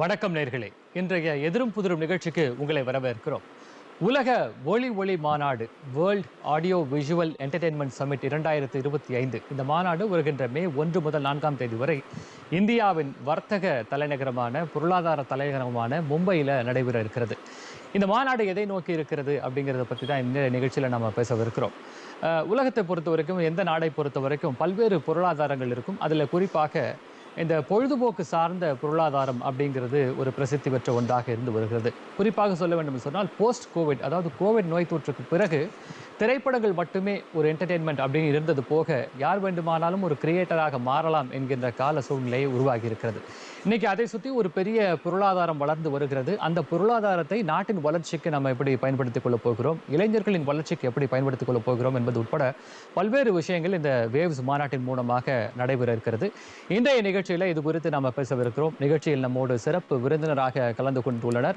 வணக்கம் நேர்களே. இன்றைய எதிரும் புதிரும் நிகழ்ச்சிக்கு உங்களை வரவேற்கிறோம். உலக ஒளி ஒளி மாநாடு world audio visual entertainment summit இரண்டாயிரத்து இருபத்தி ஐந்து. இந்த மாநாடு வருகின்ற மே ஒன்று முதல் நான்காம் தேதி வரை இந்தியாவின் வர்த்தக தலைநகரமான பொருளாதார தலைநகரமான மும்பையில் நடைபெற இருக்கிறது. இந்த மாநாடு எதை நோக்கி இருக்கிறது அப்படிங்கிறத பற்றி தான் இந்த நிகழ்ச்சியில் நம்ம பேசவிருக்கிறோம். உலகத்தை பொறுத்த வரைக்கும் எந்த நாடை பொறுத்த வரைக்கும் பல்வேறு பொருளாதாரங்கள் இருக்கும். அதில் குறிப்பாக இந்த பொழுதுபோக்கு சார்ந்த பொருளாதாரம் அப்படிங்கிறது ஒரு பிரசித்தி பெற்ற ஒன்றாக இருந்து வருகிறது. குறிப்பாக சொல்ல வேண்டும் என்று சொன்னால் போஸ்ட் கோவிட் அதாவது கோவிட் நோய் தொற்றுக்கு பிறகு திரைப்படங்கள் மட்டுமே ஒரு என்டர்டெயின்மெண்ட் அப்படின்னு இருந்தது போக யார் வேண்டுமானாலும் ஒரு கிரியேட்டராக மாறலாம் என்கின்ற கால சூழ்நிலையை உருவாகி இருக்கிறது இன்னைக்கு அதை சுற்றி ஒரு பெரிய பொருளாதாரம் வளர்ந்து வருகிறது. அந்த பொருளாதாரத்தை நாட்டின் வளர்ச்சிக்கு நம்ம எப்படி பயன்படுத்திக் கொள்ளப் போகிறோம்? இளைஞர்களின் வளர்ச்சிக்கு எப்படி பயன்படுத்திக் கொள்ளப் போகிறோம் என்பது உட்பட பல்வேறு விஷயங்கள் இந்த வேவ்ஸ் மாநாட்டின் மூலமாக நடைபெற இருக்கிறது. இன்றைய நிகழ்ச்சியில் இது குறித்து நாம் பேசவிருக்கிறோம். நிகழ்ச்சியில் நம்மோடு சிறப்பு விருந்தினராக கலந்து கொண்டுள்ளனர்.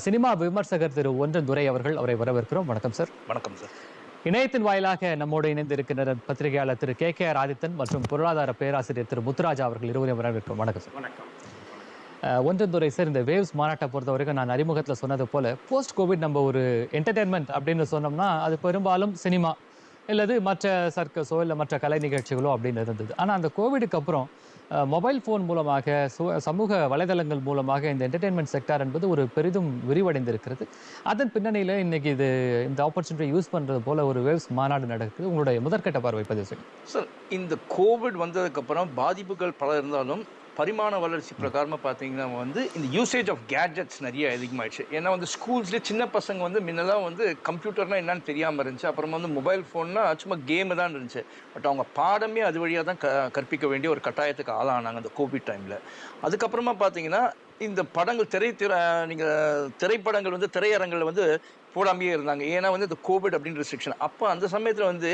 சினிமா விமர்சகர் திரு ஒன்றன் துரை அவர்கள் அவரை வரவேற்கிறோம். வணக்கம் சார். வணக்கம் சார். இணையத்தின் வாயிலாக நம்மோடு இணைந்திருக்கின்ற பத்திரிகையாளர் திரு கே கே ஆர் ஆதித்தன் மற்றும் பொருளாதார பேராசிரியர் திரு முத்துராஜா அவர்கள் இருவரையும் வரவேற்கிறோம். வணக்கம் சார். வணக்கம். அஹ், ஒன்றந்துரை சார் இந்த வேவ்ஸ் மாநாட்டை பொறுத்த வரைக்கும் நான் அறிமுகத்தில் சொன்னது போல போஸ்ட் கோவிட் நம்ம ஒரு என்டர்டெயின்மெண்ட் அப்படின்னு சொன்னோம்னா அது பெரும்பாலும் சினிமா இல்லது மற்ற சர்க்கஸோ இல்லை மற்ற கலை நிகழ்ச்சிகளோ அப்படின்னு இருந்தது. ஆனால் அந்த கோவிடுக்கு அப்புறம் மொபைல் ஃபோன் மூலமாக சு- சமூக வலைதளங்கள் மூலமாக இந்த என்டர்டெயின்மெண்ட் செக்டார் என்பது ஒரு பெரிதும் விரிவடைந்திருக்கிறது. அதன் பின்னணியில் இன்னைக்கு இது இந்த ஆப்பர்ச்சுனிட்டியை யூஸ் பண்ணுறது போல ஒரு வேவ்ஸ் மாநாடு நடக்குது. உங்களுடைய முதற்கட்ட பார்வை பதிவு செய்யும் சார் இந்த கோவிட் வந்ததுக்கப்புறம் பாதிப்புகள் பல இருந்தாலும் பரிமாண வளர்ச்சி பிரகாரமாக பார்த்தீங்கன்னா வந்து இந்த யூசேஜ் ஆஃப் கேட்ஜெட்ஸ் நிறைய அதிகமாகிடுச்சு ஏன்னா வந்து ஸ்கூல்ஸ்லேயே சின்ன பசங்க வந்து முன்னெல்லாம் வந்து கம்ப்யூட்டர்னால் என்னன்னு தெரியாமல் இருந்துச்சு. அப்புறம் வந்து மொபைல் ஃபோன்னா சும்மா கேமு தான் இருந்துச்சு. பட் அவங்க பாடமே அது வழியாக தான் க கற்பிக்க வேண்டிய ஒரு கட்டாயத்துக்கு ஆளானாங்க அந்த கோவிட் டைமில் அதுக்கப்புறமா பார்த்தீங்கன்னா இந்த படங்கள் திரை திரை நீங்கள் திரைப்படங்கள் வந்து திரையரங்கில் வந்து போடாமையே இருந்தாங்க. ஏன்னா வந்து இந்த கோவிட் அப்படின்ற ரெஸ்ட்ரிக்ஷன் அப்போ அந்த சமயத்தில் வந்து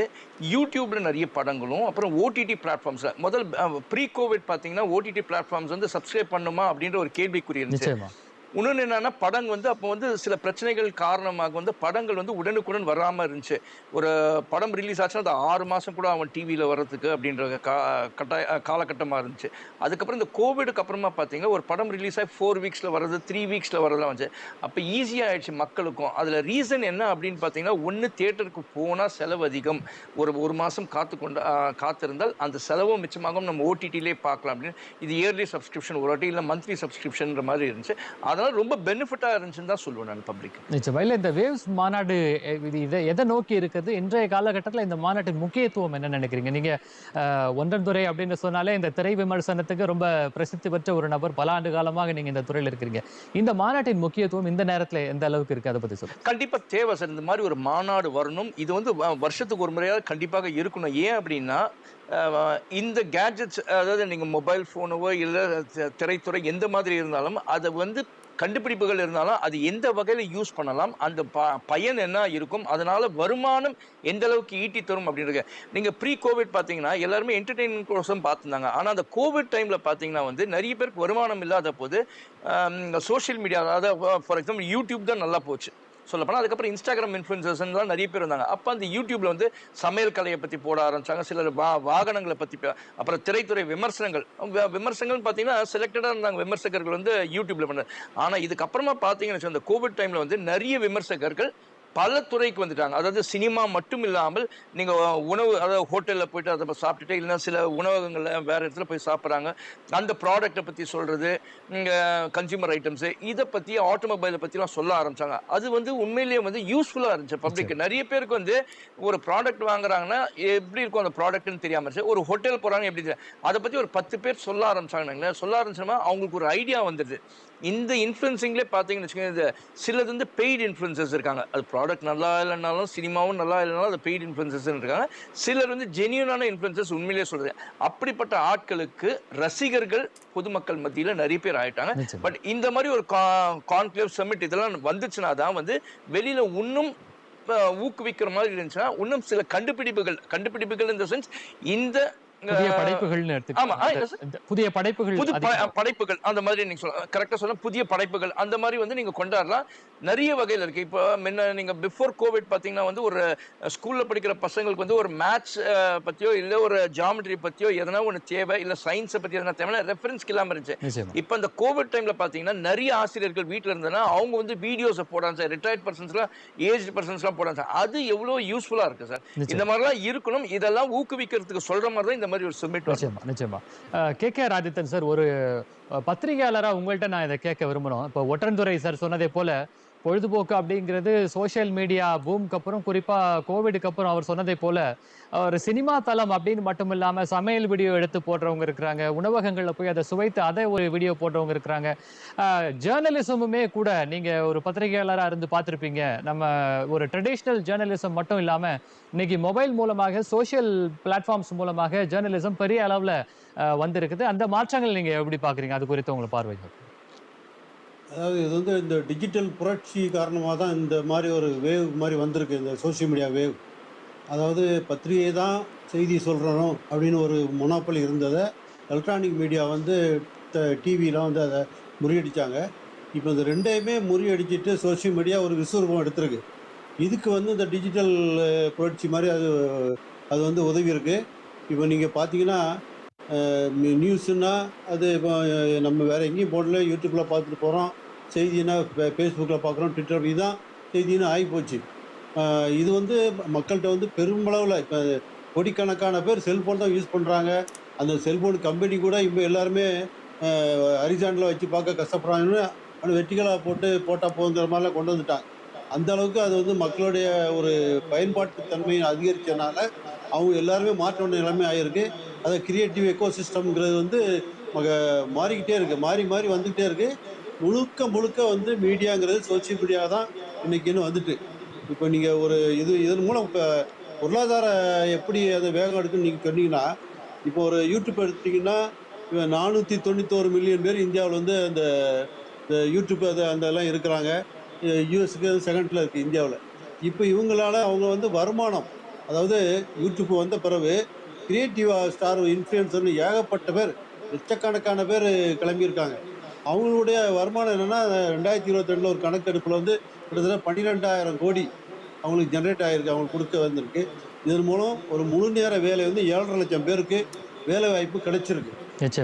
யூடியூப்ல நிறைய படங்களும் அப்புறம் ஓடிடி பிளாட்ஃபார்ம்ஸில் முதல் ப்ரீ கோவிட் பார்த்தீங்கன்னா ஓடிடி பிளாட்ஃபார்ம்ஸ் வந்து சப்ஸ்கிரைப் பண்ணுமா அப்படின்ற ஒரு கேள்விக்குறி இருந்துச்சு. இன்னொன்று என்னன்னா படம் வந்து அப்போ வந்து சில பிரச்சனைகள் காரணமாக வந்து படங்கள் வந்து உடனுக்குடன் வராமல் இருந்துச்சு. ஒரு படம் ரிலீஸ் ஆச்சுன்னா அது ஆறு மாதம் கூட அவன் டிவியில் வர்றதுக்கு அப்படின்ற கா கட்டாய காலகட்டமாக இருந்துச்சு. அதுக்கப்புறம் இந்த கோவிடுக்கு அப்புறமா பார்த்தீங்கன்னா ஒரு படம் ரிலீஸ் ஆகி ஃபோர் வீக்ஸில் வர்றது த்ரீ வீக்ஸில் வரதெல்லாம் வந்துச்சு. அப்போ ஈஸியாக ஆயிடுச்சு மக்களுக்கும். அதில் ரீசன் என்ன அப்படின்னு பார்த்தீங்கன்னா ஒன்று தேட்டருக்கு போனால் செலவு அதிகம். ஒரு ஒரு மாதம் காத்து கொண்டு காத்திருந்தால் அந்த செலவும் மிச்சமாகும். நம்ம ஓடிடியிலே பார்க்கலாம் அப்படின்னு. இது இயர்லி சப்ஸ்கிரிப்ஷன் ஒரு வாட்டி இல்லை மந்த்லி சப்ஸ்கிரிப்ஷன்ற மாதிரி இருந்துச்சு. அதை அதனால் ரொம்ப பெனிஃபிட்டாக இருந்துச்சுன்னு தான் சொல்லுவேன் நான் பப்ளிக் நிச்சயமா. இல்லை இந்த வேவ்ஸ் மாநாடு இது இதை எதை நோக்கி இருக்குது? இன்றைய காலகட்டத்தில் இந்த மாநாட்டின் முக்கியத்துவம் என்ன நினைக்கிறீங்க? நீங்க அஹ், ஒன்றன் துறை அப்படின்னு சொன்னாலே இந்த திரை விமர்சனத்துக்கு ரொம்ப பிரசித்தி பெற்ற ஒரு நபர் பல ஆண்டு காலமாக நீங்க இந்த துறையில் இருக்கிறீங்க. இந்த மாநாட்டின் முக்கியத்துவம் இந்த நேரத்தில் எந்த அளவுக்கு இருக்கு? அதை பத்தி சொல்லுங்க. கண்டிப்பாக தேவை சார். இந்த மாதிரி ஒரு மாநாடு வரணும். இது வந்து வருஷத்துக்கு ஒரு முறையாவது கண்டிப்பாக இருக்கணும். ஏன் அப்படின்னா இந்த கேட்ஜெட்ஸ் அதாவது நீங்கள் மொபைல் ஃபோனவோ இல்லை திரைத்துறை எந்த மாதிரி இருந்தாலும் அதை வந்து கண்டுபிடிப்புகள் இருந்தாலும் அது எந்த வகையில் யூஸ் பண்ணலாம் அந்த ப பயன் என்ன இருக்கும் அதனால் வருமானம் எந்த அளவுக்கு ஈட்டி தரும் அப்படின்றது. நீங்கள் ப்ரீ கோவிட் பார்த்தீங்கன்னா எல்லாருமே என்டர்டெயின்மெண்ட் கோசம் பார்த்துருந்தாங்க. ஆனால் அந்த கோவிட் டைமில் பார்த்தீங்கன்னா வந்து நிறைய பேருக்கு வருமானம் இல்லாத போது சோஷியல் மீடியா அதாவது ஃபார் எக்ஸாம்பிள் யூடியூப் தான் நல்லா போச்சு. சொல்லப்போனால் அதுக்கப்புறம் இன்ஸ்டாகிராம் இன்ஃப்ளூன்சர்ஸ்லாம் நிறைய பேர் இருந்தாங்க. அப்போ அந்த யூடியூப்ல வந்து சமையல் கலையை பற்றி போட ஆரம்பிச்சாங்க. சிலர் வா வாகனங்களை பற்றி அப்புறம் திரைத்துறை விமர்சனங்கள். விமர்சனங்கள்னு விமர்சனங்கள் பார்த்தீங்கன்னா செலக்டடாக இருந்தாங்க. விமர்சகர்கள் வந்து யூடியூப்ல பண்ணது ஆனால் இதுக்கப்புறமா பார்த்தீங்கன்னு வச்சு அந்த கோவிட் டைமில் வந்து நிறைய விமர்சகர்கள் பல துறைக்கு வந்துட்டாங்க. அதாவது சினிமா மட்டும் இல்லாமல் நீங்கள் உணவு அதாவது ஹோட்டலில் போயிட்டு அதை சாப்பிட்டுட்டு இல்லைன்னா சில உணவகங்களில் வேறு இடத்துல போய் சாப்பிட்றாங்க. அந்த ப்ராடக்ட்டை பற்றி சொல்கிறது கன்சியூமர் ஐட்டம்ஸு இதை பற்றி ஆட்டோமொபைலை பற்றிலாம் சொல்ல ஆரம்பிச்சாங்க. அது வந்து உண்மையிலேயே வந்து யூஸ்ஃபுல்லாக இருந்துச்சு பப்ளிக் நிறைய பேருக்கு வந்து ஒரு ப்ராடக்ட் வாங்குறாங்கன்னா எப்படி இருக்கும் அந்த ப்ராடக்ட்னு தெரியாமல் இருந்துச்சு. ஒரு ஹோட்டல் போகிறாங்க எப்படி தெரியும் அதை பற்றி ஒரு பத்து பேர் சொல்ல ஆரம்பிச்சாங்கன்னு சொல்ல ஆரம்பிச்சோம்னா அவங்களுக்கு ஒரு ஐடியா வந்துடுது. இந்த இன்ஃப்ளூன்சிங்லேயே பார்த்தீங்கன்னு வச்சுக்கோங்க சிலது வந்து பெய்டு இன்ஃப்ளூன்சர்ஸ் இருக்காங்க. அது ப்ராடக்ட் நல்லா இல்லைனாலும் சினிமாவும் நல்லா இல்லைனாலும் அது பெய்டு இன்ஃப்ளூன்சர்ஸ் இருக்காங்க. சிலர் வந்து ஜெனியூனான இன்ஃப்ளூன்சர்ஸ் உண்மையிலேயே சொல்றது அப்படிப்பட்ட ஆட்களுக்கு ரசிகர்கள் பொதுமக்கள் மத்தியில் நிறைய பேர் ஆயிட்டாங்க. பட் இந்த மாதிரி ஒரு கான்க்ளேவ் சமிட் இதெல்லாம் வந்துச்சுன்னா தான் வந்து வெளியில இன்னும் ஊக்குவிக்கிற மாதிரி இருந்துச்சுன்னா இன்னும் சில கண்டுபிடிப்புகள் கண்டுபிடிப்புகள் இந்த சென்ஸ் இந்த புதிய படைப்புகள்னு படைப்புகள் புது. படைப்புகள் அந்த மாதிரி நீங்க சொல்ல கரெக்டா சொல்ல புதிய படைப்புகள் அந்த மாதிரி வந்து நீங்க கொண்டாடலாம். நிறைய வகையில இருக்கு. இப்போ முன்ன நீங்க பிஃபோர் கோவிட் பாத்தீங்கன்னா வந்து ஒரு ஸ்கூல்ல படிக்கிற பசங்களுக்கு வந்து ஒரு மேத்ஸ் பத்தியோ இல்ல ஒரு ஜாமெட்ரி பத்தியோ எதனா ஒன்று தேவை இல்ல சயின்ஸை பத்தி எதனா தேவை ரெஃபரன்ஸ்க்கு இல்லாம இருந்துச்சு. இப்போ இந்த கோவிட் டைம்ல பாத்தீங்கன்னா நிறைய ஆசிரியர்கள் வீட்ல இருந்ததுன்னா அவங்க வந்து வீடியோஸை போடாங்க சார். ரிட்டையர்ட் பர்சன்ஸ்லாம் ஏஜ் பர்சன்ஸ்லாம் போடாங்க சார். அது எவ்வளவு யூஸ்ஃபுல்லா இருக்கு சார். இந்த மாதிரிலாம் இருக்கணும். இதெல்லாம் ஊக்குவிக்கிறதுக்கு சொல்ற மாதிரி தான் இந்த மாதிரி ஒரு சுமிட் நிச்சயமா நிச்சயமா. கே கே ராதித்தன் சார் ஒரு பத்திரிகையாளராக பத்திரிகையாளரா உங்கள்ட்ட நான் இதை கேட்க விரும்புகிறோம் இப்போ ஒற்றன்துறை சார் சொன்னதே போல பொழுதுபோக்கு அப்படிங்கிறது சோஷியல் மீடியா பூம்க்கு அப்புறம் குறிப்பா கோவிடுக்கு அப்புறம் அவர் சொன்னதை போல ஒரு சினிமா தளம் அப்படின்னு மட்டும் இல்லாம சமையல் வீடியோ எடுத்து போடுறவங்க இருக்கிறாங்க. உணவகங்களில் போய் அதை சுவைத்து அதை ஒரு வீடியோ போடுறவங்க இருக்கிறாங்க. ஜேர்னலிசமுமே கூட நீங்க ஒரு பத்திரிகையாளராக இருந்து பார்த்துருப்பீங்க. நம்ம ஒரு ட்ரெடிஷ்னல் ஜேர்னலிசம் மட்டும் இல்லாம இன்னைக்கு மொபைல் மூலமாக சோஷியல் பிளாட்ஃபார்ம்ஸ் மூலமாக ஜேர்னலிசம் பெரிய அளவில் வந்திருக்குது. அந்த மாற்றங்கள் நீங்க எப்படி பாக்குறீங்க அது குறித்து உங்களை பார்வை அதாவது இது வந்து இந்த டிஜிட்டல் புரட்சி காரணமாக தான் இந்த மாதிரி ஒரு வேவ் மாதிரி வந்திருக்கு இந்த சோஷியல் மீடியா வேவ் அதாவது பத்திரிகை தான் செய்தி சொல்கிறோம் அப்படின்னு ஒரு மொனாப்பலி இருந்ததை எலக்ட்ரானிக் மீடியா வந்து டிவிலாம் வந்து அதை முறியடித்தாங்க இப்போ இந்த ரெண்டையுமே முறியடிச்சிட்டு சோஷியல் மீடியா ஒரு விஸ்வரூபம் எடுத்திருக்கு. இதுக்கு வந்து இந்த டிஜிட்டல் புரட்சி மாதிரி அது அது வந்து உதவி இருக்குது இப்போ நீங்கள் பார்த்தீங்கன்னா நியூஸுன்னா அது இப்போ நம்ம வேறு எங்கேயும் போடல யூடியூப்பில் பார்த்துட்டு போகிறோம் செய்தினா ஃபேஸ்புக்கில் பார்க்குறோம் ட்விட்டர் இதுதான் செய்தின்னு ஆகிப்போச்சு. இது வந்து மக்கள்கிட்ட வந்து பெருமளவில் இப்போ கோடிக்கணக்கான பேர் செல்ஃபோன் தான் யூஸ் பண்ணுறாங்க அந்த செல்ஃபோன் கம்பெனி கூட இப்போ எல்லாருமே ஹரிசாண்டில் வச்சு பார்க்க கஷ்டப்படுறாங்கன்னு ஆனால் வெட்டிகளாக போட்டு போட்டால் போகுங்கிற மாதிரிலாம் கொண்டு வந்துட்டாங்க. அந்த அளவுக்கு அது வந்து மக்களுடைய ஒரு பயன்பாட்டு தன்மையை அதிகரித்ததுனால அவங்க எல்லாருமே மாற்ற வேண்டிய நிலைமை ஆகிருக்கு அதை கிரியேட்டிவ் எக்கோ சிஸ்டம்ங்கிறது வந்து மக மாறிக்கிட்டே இருக்குது மாறி மாறி வந்துக்கிட்டே இருக்குது முழுக்க முழுக்க வந்து மீடியாங்கிறது சோசியல் மீடியா தான் இன்னைக்குன்னு வந்துட்டு. இப்போ நீங்கள் ஒரு இது இதன் மூலம் இப்போ பொருளாதார எப்படி அது வேகம் எடுக்குன்னு நீங்கள் சொன்னீங்கன்னா இப்போ ஒரு யூடியூப் எடுத்தீங்கன்னா இவன் நானூற்றி தொண்ணூத்தோரு மில்லியன் பேர் இந்தியாவில் வந்து அந்த இந்த யூடியூப் அது அந்த எல்லாம் இருக்கிறாங்க. யூஎஸ்க்கு செகண்டில் இருக்குது இந்தியாவில். இப்போ இவங்களால அவங்க வந்து வருமானம் அதாவது யூடியூப் வந்த பிறகு கிரியேட்டிவ் ஸ்டார் இன்ஃப்ளூயன்சர்னு ஏகப்பட்ட பேர் லட்சக்கணக்கான பேர் கிளம்பியிருக்காங்க. அவங்களுடைய வருமானம் என்னென்னா ரெண்டாயிரத்தி இருபத்தி ரெண்டில் ஒரு கணக்கெடுப்பில் வந்து கிட்டத்தட்ட பன்னிரெண்டாயிரம் கோடி அவங்களுக்கு ஜென்ரேட் ஆகிருக்கு அவங்களுக்கு கொடுக்க வந்திருக்கு. இதன் மூலம் ஒரு முழு நேர வேலை வந்து ஏழரை லட்சம் பேருக்கு வேலை வாய்ப்பு கிடைச்சிருக்கு.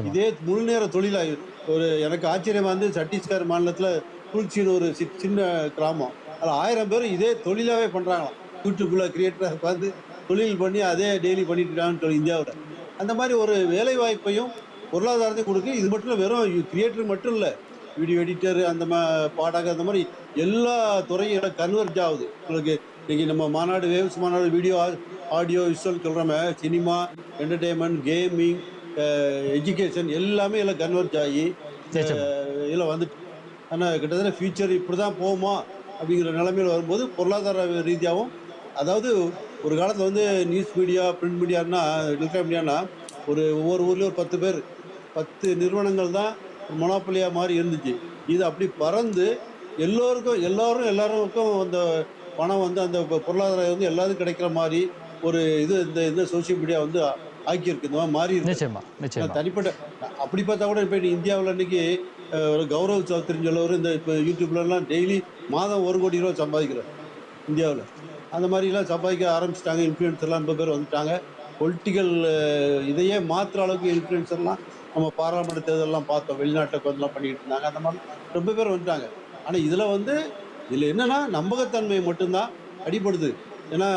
இதே முழு நேர தொழிலாக ஒரு எனக்கு ஆச்சரியமா வந்து சத்தீஸ்கர் மாநிலத்தில் துல்சின்னு ஒரு சி- சின்ன கிராமம். அதில் ஆயிரம் பேர் இதே தொழிலாகவே பண்ணுறாங்களாம் யூடியூப்பில் கிரியேட்டராக உட்காந்து தொழில் பண்ணி அதே டெய்லி பண்ணிட்டு இருக்காங்கன்னு இந்தியாவில். அந்த மாதிரி ஒரு வேலை வாய்ப்பையும் பொருளாதாரத்தையும் கொடுக்கு இது மட்டும் இல்லை வெறும் கிரியேட்டர் மட்டும் இல்லை. வீடியோ எடிட்டர் அந்த மா பாடகர் அந்த மாதிரி எல்லா துறையும் கன்வெர்ட் ஆகுது. உங்களுக்கு இன்னைக்கு நம்ம மாநாடு வேவ்ஸ் மாநாடு வீடியோ ஆடியோ விஷுவல் சொல்கிறோமே சினிமா என்டர்டெயின்மெண்ட் கேமிங் எஜுகேஷன் எல்லாமே எல்லாம் கன்வெர்ட் ஆகி இதில் வந்துட்டு ஆனால் கிட்டத்தட்ட ஃபியூச்சர் இப்படி தான் போகுமா அப்படிங்கிற நிலைமையில் வரும்போது பொருளாதார ரீதியாகவும் அதாவது ஒரு காலத்தில் வந்து நியூஸ் மீடியா பிரிண்ட் மீடியான்னா எலக்ட்ரானிக் மீடியானா ஒரு ஒவ்வொரு ஊர்லேயும் ஒரு பத்து பேர் பத்து நிறுவனங்கள் தான் மொனாப்பலியாக மாதிரி இருந்துச்சு. இது அப்படி பறந்து எல்லோருக்கும் எல்லாரும் எல்லாருக்கும் அந்த பணம் வந்து அந்த பொருளாதாரம் வந்து எல்லாருக்கும் கிடைக்கிற மாதிரி ஒரு இது இந்த இந்த சோஷியல் மீடியா வந்து ஆக்கியிருக்கு. இந்த மாதிரி மாறி நிச்சயமா நிச்சயமா. தனிப்பட்ட அப்படி பார்த்தா கூட இப்போ இந்தியாவில் இன்னைக்கு ஒரு கௌரவ் சௌத்ரின்னு சொல்லவர் இந்த இப்போ யூடியூப்லலாம் டெய்லி மாதம் ஒரு கோடி ரூபா சம்பாதிக்கிறார் இந்தியாவில். அந்த மாதிரிலாம் சம்பாதிக்க ஆரம்பிச்சிட்டாங்க. இன்ஃப்ளூயன்சர்லாம் ரொம்ப பேர் வந்துட்டாங்க. பொலிட்டிக்கல் இதையே மாற்றுற அளவுக்கு இன்ஃப்ளூயன்சர்லாம் நம்ம பாராளுமன்ற தேர்தலெலாம் பார்த்தோம் வெளிநாட்டுக்கு வந்துலாம் பண்ணிக்கிட்டு இருந்தாங்க. அந்த மாதிரி ரொம்ப பேர் வந்துட்டாங்க. ஆனால் இதில் வந்து இதில் என்னென்னா நம்பகத்தன்மை மட்டும்தான் அடிபடுது. ஏன்னா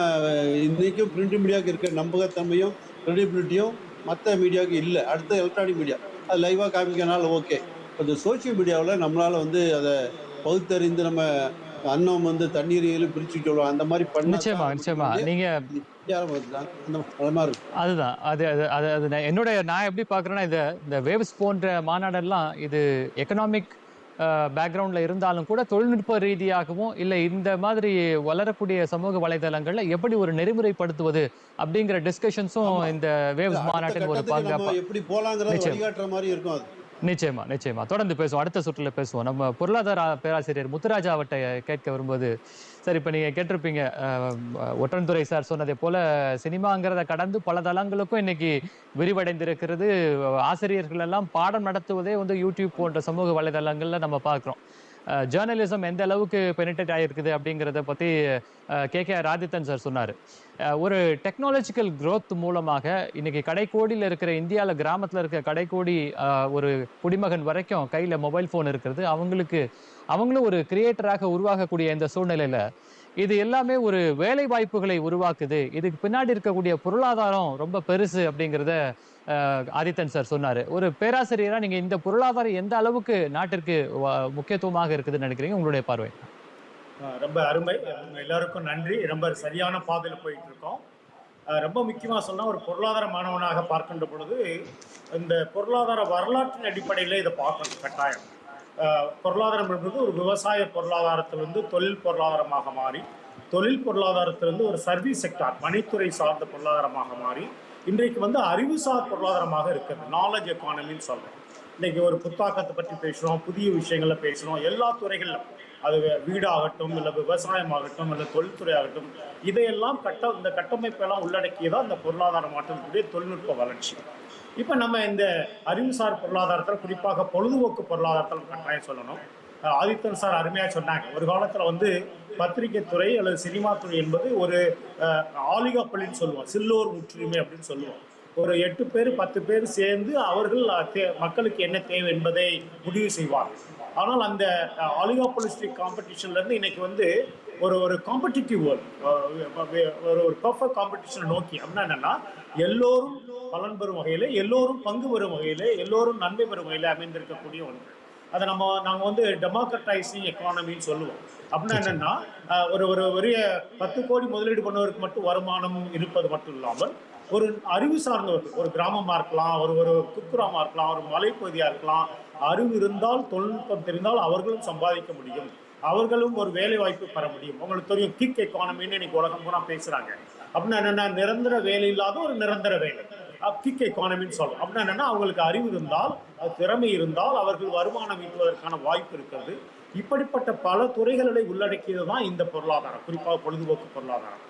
இன்றைக்கும் பிரிண்ட் மீடியாவுக்கு இருக்க நம்பகத்தன்மையும் credibility-யும் மற்ற மீடியாவுக்கு இல்லை. அடுத்த எலக்ட்ரானிக் மீடியா அது லைவாக காமிக்கனால ஓகே இந்த சோஷியல் மீடியாவில் நம்மளால் வந்து அதை பகுத்தறிந்து நம்ம அன்னம் வந்து தண்ணீரையும் பிரித்து சொல்லுவோம் அந்த மாதிரி பண்ண நிச்சயமா நிச்சயமா. நீங்க அதுதான். அது அது அது அது நான் என்னோட நான் எப்படி பார்க்குறேன்னா இந்த இந்த வேவ்ஸ் போன்ற மாநாடெல்லாம் இது எக்கனாமிக் பேக்ரவுண்டில் இருந்தாலும் கூட தொழில்நுட்ப ரீதியாகவும் இல்லை இந்த மாதிரி வளரக்கூடிய சமூக வலைதளங்கள்ல எப்படி ஒரு நெறிமுறைப்படுத்துவது அப்படிங்கிற டிஸ்கஷன்ஸும். இந்த வேவ்ஸ் மாநாட்டின் ஒரு நம்ம எப்படி நிச்சயம். வழிகாட்டுற மாதிரி இருக்கும் அது. நிச்சயமா நிச்சயமா. தொடர்ந்து பேசுவோம். அடுத்த சுற்றுல பேசுவோம். நம்ம பொருளாதார பேராசிரியர் முத்துராஜா அவட்டை கேட்க வரும்போது சார் இப்போ நீங்கள் கேட்டிருப்பீங்க ஒற்றன்துறை சார் சொன்னதை போல சினிமாங்கிறத கடந்து பல தளங்களுக்கும் இன்னைக்கு விரிவடைந்திருக்கிறது. ஆசிரியர்கள் எல்லாம் பாடம் நடத்துவதே வந்து யூடியூப் போன்ற சமூக வலைதளங்களில் நம்ம பார்க்குறோம். ஜேர்னலிசம் எந்த அளவுக்கு பெனிடேட் ஆகிருக்குது அப்படிங்கிறத பற்றி கே. கே. ராதித்தன் சார் சொன்னார். ஒரு டெக்னாலஜிக்கல் க்ரோத் மூலமாக இன்றைக்கி கடைக்கோடியில் இருக்கிற இந்தியாவில் கிராமத்தில் இருக்கிற கடைக்கோடி ஒரு குடிமகன் வரைக்கும் கையில் மொபைல் ஃபோன் இருக்கிறது. அவங்களுக்கு அவங்களும் ஒரு கிரியேட்டராக உருவாகக்கூடிய இந்த சூழ்நிலையில் இது எல்லாமே ஒரு வேலை வாய்ப்புகளை உருவாக்குது. இதுக்கு பின்னாடி இருக்கக்கூடிய பொருளாதாரம் ரொம்ப பெருசு அப்படிங்கிறத ஆதித்தன் சார் சொன்னார். ஒரு பேராசிரியராக நீங்கள் இந்த பொருளாதாரம் எந்த அளவுக்கு நாட்டிற்கு வ- முக்கியத்துவமாக இருக்குதுன்னு நினைக்கிறீங்க? உங்களுடைய பார்வை ரொம்ப அருமை. எல்லாருக்கும் நன்றி. ரொம்ப சரியான பாதையில் போயிட்டு இருக்கோம் ரொம்ப முக்கியமாக சொன்னால் ஒரு பொருளாதார மாணவனாக பார்க்கின்ற பொழுது இந்த பொருளாதார வரலாற்றின் அடிப்படையில் இதை பார்க்கணும் கட்டாயம். பொருளாதாரம் என்பது ஒரு விவசாய பொருளாதாரத்திலிருந்து தொழில் பொருளாதாரமாக மாறி தொழில் பொருளாதாரத்திலிருந்து ஒரு சர்வீஸ் செக்டார் மணித்துறை சார்ந்த பொருளாதாரமாக மாறி இன்றைக்கு வந்து அறிவுசார் பொருளாதாரமாக இருக்குது நாலேஜ் எக்கானமின்னு சொல்கிறேன் இன்றைக்கி ஒரு புத்தாக்கத்தை பற்றி பேசுகிறோம் புதிய விஷயங்களை பேசுகிறோம் எல்லா துறைகளிலும். அது வீடாகட்டும் இல்லை விவசாயமாகட்டும் இல்லை தொழில்துறை ஆகட்டும் இதையெல்லாம் கட்ட இந்த கட்டமைப்பெல்லாம் உள்ளடக்கியதான் இந்த பொருளாதார மாற்றத்துடைய தொழில்நுட்ப வளர்ச்சி. இப்போ நம்ம இந்த அறிவுசார் பொருளாதாரத்தில் குறிப்பாக பொழுதுபோக்கு பொருளாதாரத்தில் கட்டாயம் சொல்லணும். ஆதித்தன் சார் அருமையாக சொன்னாங்க. ஒரு காலத்தில் வந்து பத்திரிகை துறை அல்லது சினிமா துறை என்பது ஒரு ஆலிகாப்பள்ளின்னு சொல்லுவோம். சில்லோர் முற்றுரிமை அப்படின்னு சொல்லுவோம். ஒரு எட்டு பேர் பத்து பேர் சேர்ந்து அவர்கள் தே- மக்களுக்கு என்ன தேவை என்பதை முடிவு செய்வார் ஆனால் அந்த ஆலிகாபொலிஸ்டிக் காம்படிஷன்லேருந்து இன்னைக்கு வந்து ஒரு ஒரு காம்படிட்டிவ் வேர்ல்ட் ஒரு ஒரு பர்ஃபெக்ட் காம்படிஷனை நோக்கி. அப்படின்னா என்னென்னா எல்லோரும் பலன் பெறும் வகையில் எல்லோரும் பங்கு பெறும் வகையில் எல்லோரும் நன்மை பெறும் வகையில் அமைந்திருக்கக்கூடிய ஒன்று. அதை நம்ம நாங்கள் வந்து டெமோக்ரட்டைசிங் எக்கானமின்னு சொல்லுவோம். அப்படின்னா என்னன்னா ஒரு ஒரு பெரிய பத்து கோடி முதலீடு பண்ணவருக்கு மட்டும் வருமானம் இருப்பது மட்டும் இல்லாமல் ஒரு அறிவு சார்ந்தவர்கள் ஒரு கிராமமாக இருக்கலாம் ஒரு ஒரு குக்கிராமமாக இருக்கலாம் ஒரு மலைப்பகுதியாக இருக்கலாம் அறிவு இருந்தால் தொழில்நுட்பம் தெரிந்தால் அவர்களும் சம்பாதிக்க முடியும். அவர்களும் ஒரு வேலை வாய்ப்பு பெற முடியும். உங்களுக்கு தெரியும் கிக் எக்கானமின்னு இன்னைக்கு உலகம் பூரா பேசுறாங்க. அப்படின்னா என்னன்னா நிரந்தர வேலை இல்லாத ஒரு நிரந்தர வேலை. கிக் எக்கானமின்னு சொல்கிறோம் அப்படின்னா என்னென்னா அவங்களுக்கு அறிவு இருந்தால் அது திறமை இருந்தால் அவர்கள் வருமானம் ஈட்டுவதற்கான வாய்ப்பு இருக்கிறது. இப்படிப்பட்ட பல துறைகளை உள்ளடக்கியது தான் இந்த பொருளாதாரம். குறிப்பாக பொழுதுபோக்கு பொருளாதாரம்.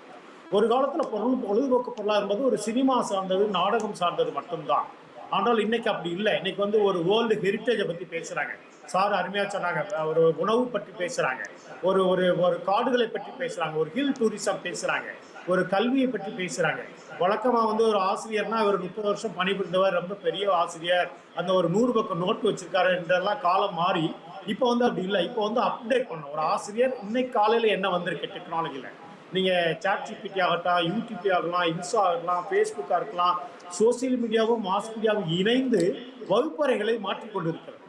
ஒரு காலத்தில் பொருள் பொழுதுபோக்கு பொருளாதாரம் என்பது ஒரு சினிமா சார்ந்தது நாடகம் சார்ந்தது மட்டும்தான். ஆனால் இன்னைக்கு அப்படி இல்லை. இன்னைக்கு வந்து ஒரு வேர்ல்டு ஹெரிட்டேஜை பற்றி பேசுகிறாங்க சார் அருமையாக சொன்னாங்க. ஒரு உணவு பற்றி பேசுகிறாங்க ஒரு ஒரு ஒரு காடுகளை பற்றி பேசுகிறாங்க ஒரு ஹில் டூரிசம் பேசுகிறாங்க ஒரு கல்வியை பற்றி பேசுறாங்க. வழக்கமா வந்து ஒரு ஆசிரியர்னா அவர் முப்பது வருஷம் பணிபுரிந்தவர் ரொம்ப பெரிய ஆசிரியர் அந்த ஒரு நூறு பக்கம் நோட்டு வச்சிருக்காரு என்றெல்லாம் காலம் மாறி இப்போ வந்து அப்படி இல்லை. இப்போ வந்து அப்டேட் பண்ணணும். ஒரு ஆசிரியர் இன்னைக்கு காலையில என்ன வந்திருக்கு டெக்னாலஜியில் நீங்க சாட் ஜிபிடி ஆகட்டும் யூடிபி ஆகலாம் இன்ஸ்டா ஆகலாம் ஃபேஸ்புக்காக இருக்கலாம் சோசியல் மீடியாவும் மாஸ் மீடியாவும் இணைந்து வகுப்பறைகளை மாற்றிக்கொண்டிருக்கிறது.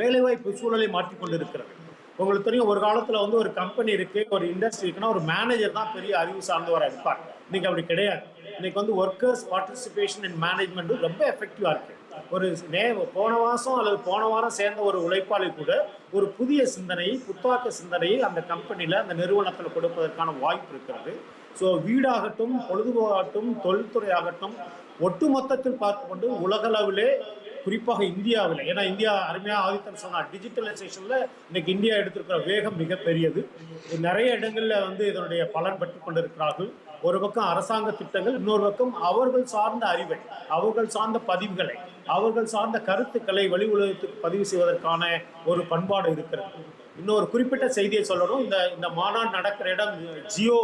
வேலைவாய்ப்பு சூழலை மாற்றிக்கொண்டிருக்கிறது. உங்களுக்கு தெரியும் ஒரு காலத்தில் வந்து ஒரு கம்பெனி இருக்குது ஒரு இண்டஸ்ட்ரி இருக்குன்னா ஒரு மேனேஜர் தான் பெரிய அறிவு சார்ந்தவராக இருப்பார். இன்றைக்கி அப்படி கிடையாது. இன்னைக்கு வந்து ஒர்க்கர்ஸ் பார்ட்டிசிபேஷன் இன் மேனேஜ்மெண்ட் ரொம்ப எஃபெக்டிவாக இருக்குது ஒரு நே போன மாதம் அல்லது போன வாரம் சேர்ந்த ஒரு உழைப்பாளி கூட ஒரு புதிய சிந்தனையை புத்தாக்க சிந்தனையை அந்த கம்பெனியில் அந்த நிறுவனத்தில் கொடுப்பதற்கான வாய்ப்பு இருக்கிறது. ஸோ வீடாகட்டும் பொழுதுபோகாகட்டும் தொழில்துறை ஆகட்டும் ஒட்டுமொத்தத்தில் பார்த்துக்கொண்டு உலகளவிலே குறிப்பாக இந்தியாவில். ஏன்னா இந்தியா அருமையாக ஆதித்தன் சொன்னார் டிஜிட்டலைசேஷனில் இன்னைக்கு இந்தியா எடுத்திருக்கிற வேகம் மிகப்பெரியது நிறைய இடங்களில் வந்து இதனுடைய பலன் பெற்றுக் கொண்டிருக்கிறார்கள். ஒரு பக்கம் அரசாங்க திட்டங்கள் இன்னொரு பக்கம் அவர்கள் சார்ந்த அறிவை அவர்கள் சார்ந்த பதிவுகளை அவர்கள் சார்ந்த கருத்துக்களை வெளி உலகத்துக்கு பதிவு செய்வதற்கான ஒரு பண்பாடு இருக்கிறது. இன்னொரு குறிப்பிட்ட செய்தியை சொல்லணும். இந்த இந்த மாநாடு நடக்கிற இடம் ஜியோ